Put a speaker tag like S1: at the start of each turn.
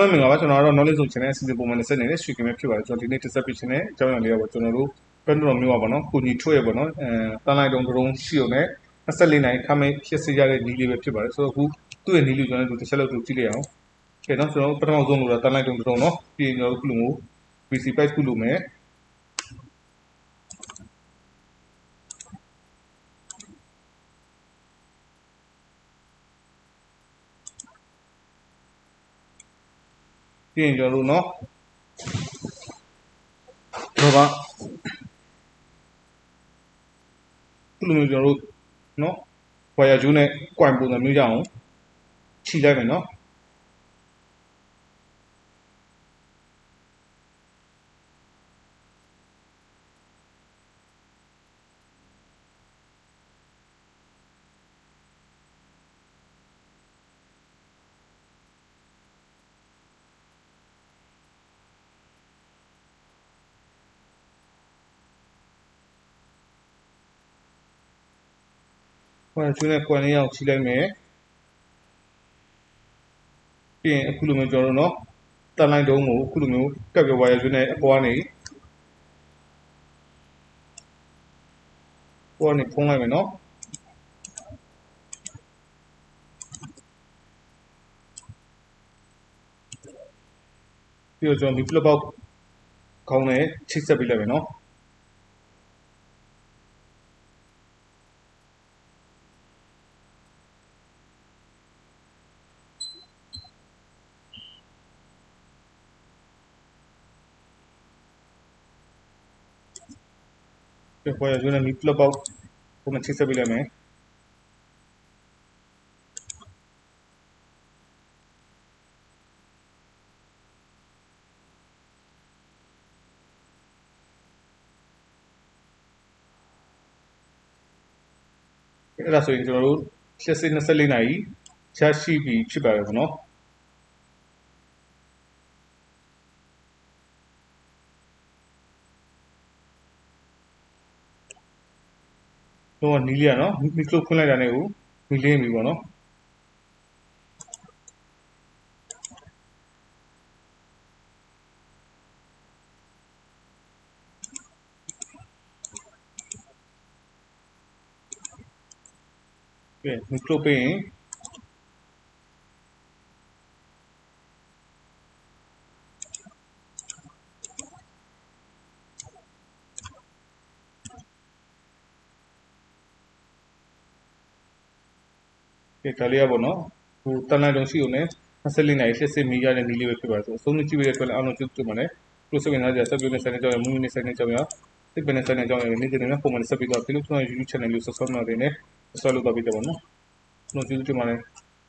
S1: အားလုံးမင်္ဂလာပါကျွန်တော်ကတော့ knowledge zone channel အစီအစဉ်ပုံမှန်နဲ့ဆက်နေတဲ့ stream ပဲဖြစ်ပါတယ်ကျွန်တော်ဒီနေ့တက်ဆက်ပေးခြင်းနဲ့အကြောင်းအရာလေးတော့ကျွန်တော်တို့ပန်းတော်မျိုးပါပေါ့နော်ကိုညီထွေးရပေါ့နော်အဲတန်လိုက်တုံတုံးရှိုံနဲ့24နိုင်ခမဲဖြစ်စေရတဲ့နီးလေးပဲဖြစ်ပါတယ်ဆိုတော့အခုသူ့ရဲ့နီးလေးကျွန်တော်တို့တစ်ချက်လောက်ကြည့်လိုက်အောင်ကဲနော်ကျွန်တော်ပထမဆုံးလို့တော့တန်လိုက်တုံတုံးနော်ပြီးရင်ကျွန်တော်တို့ခုလိုမျိုး PC page ခုလိုမယ် ပြီးရင်ကျွန်တော်တို့နော်တော့ပါခုလိုမျိုးကျွန်တော်တို့နော်ဝါယာကျိုးနဲ့ coin ပုံစံမျိုးကြအောင်ခြိလိုက်မယ် နော်ဝါယာကျိုးနဲ့ coin လေးအောင်ခြိလိုက်မယ်ပြီးရင်အခုလိုမျိုးကျွန်တော်တို့နော်တန်လိုက်တုံးကိုအခုလိုမျိုးကပ်ပြဝါယာကျိုးနဲ့အပေါ်ကနေပေါ်ကနေဖုံးလိုက်မယ်နော်ပြီးတော့ကျွန်တော်ဒီ flip out ခေါင်းနဲ့ချိတ်ဆက်ပေးလိုက်မယ်နော် ဒီပေါ်ရကျွန်းနဲ့ဒီ flip out ကိုမချိတ်ဆက်ပေးလိုက်မယ်အဲ့ဒါဆိုရင်ကျွန်တော်တို့ရှစ်စစ်24နာရီရရှိပြီဖြစ်ပါတယ်ပေါ့နော် တော့နီးလေးရနော်မီကလိုဖွင့်လိုက်တာနဲ့ကိုမီလင်းပြီပေါ့နော်ကဲမီကလိုပေးရင် ဒါလေးရပေါ့နော်ဟိုတန်လိုက်တုံးရှိုံနဲ့24နိုင်ရှစ်စစ်မီရတဲ့နီးလေးပဲဖြစ်ပါတယ်ဆိုအဆုံးကြည့်ပြီးတဲ့အတွက်လည်းအားလုံးကျေးဇူးတင်ပါတယ်ပရိုဆက်ဝင်လာကြဆက်ပြီးတဲ့ဆက်နေကြောင်းရမူမီနေဆက်နေကြောင်းရစစ်ပင်နေဆက်နေကြောင်းရနေ့စဉ်နဲ့ပုံမှန်ဆက်ပြီးတော့ဒီလိုကျွန်တော် YouTube channel လေး subscribe လုပ်နေတယ် subscribe လုပ်တော့ပြီးတယ်ပေါ့နော်ကျွန်တော်ကျေးဇူးတင်ပါတယ်